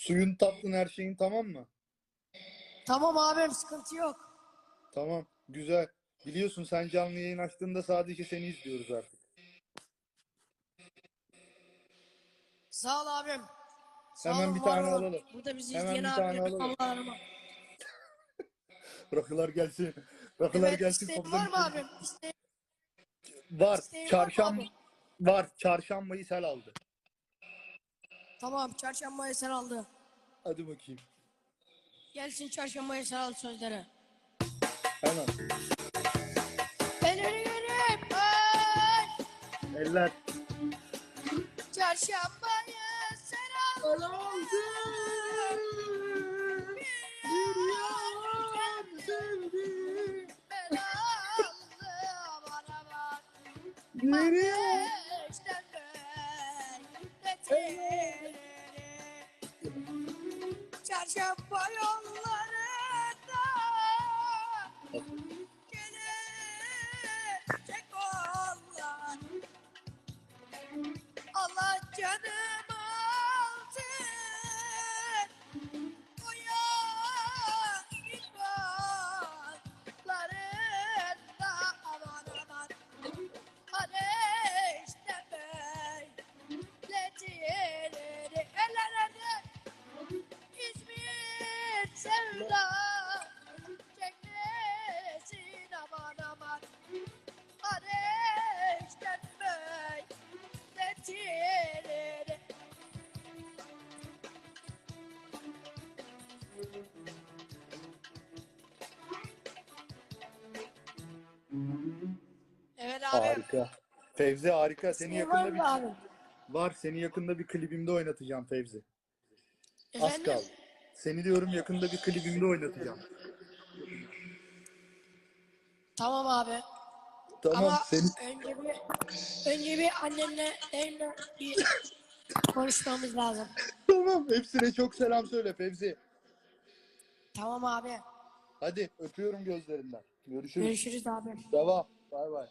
Suyun tatlın her şeyin tamam mı? Tamam abim sıkıntı yok. Tamam. Güzel. Biliyorsun sen canlı yayın açtığında sadece seni izliyoruz artık. Sağ ol abim. Sağ Hemen olun, bir var tane olun. alalım. Burada bizi Hemen izleyen bir tane alalım. Allah'ıma. Rakılar gelsin. Rakılar Evet gelsin. isteğin var mı abim? İsteğin Var. isteğin var mı Çarşamba abi? var. Çarşambayı sel aldı. Tamam çarşambaya sen aldı. Hadi bakayım. Gelsin çarşambaya sen al sözleri. Hemen. Elini görüp ay, Eller. çarşambaya sen al. Ben aldım araba. Ateşten bekletir. Çarşamba yollarında gelecek onlar. Allah canımı sevda çekmesin aman aman Ateşten bekletir Evet abi. Harika. Fevzi harika. Seni İsteğin var yakında mı bir abi? var. Seni yakında bir klibimde oynatacağım Fevzi. Az Efendim? kaldı. Seni diyorum yakında bir klibimde oynatacağım. Tamam abi. Tamam. Ama Seni önce bir önce bir annenle benimle bir konuşmamız lazım. tamam. Hepsine çok selam söyle Fevzi. Tamam abi. Hadi öpüyorum gözlerinden. Görüşürüz. Görüşürüz abi. Devam. Bay bay.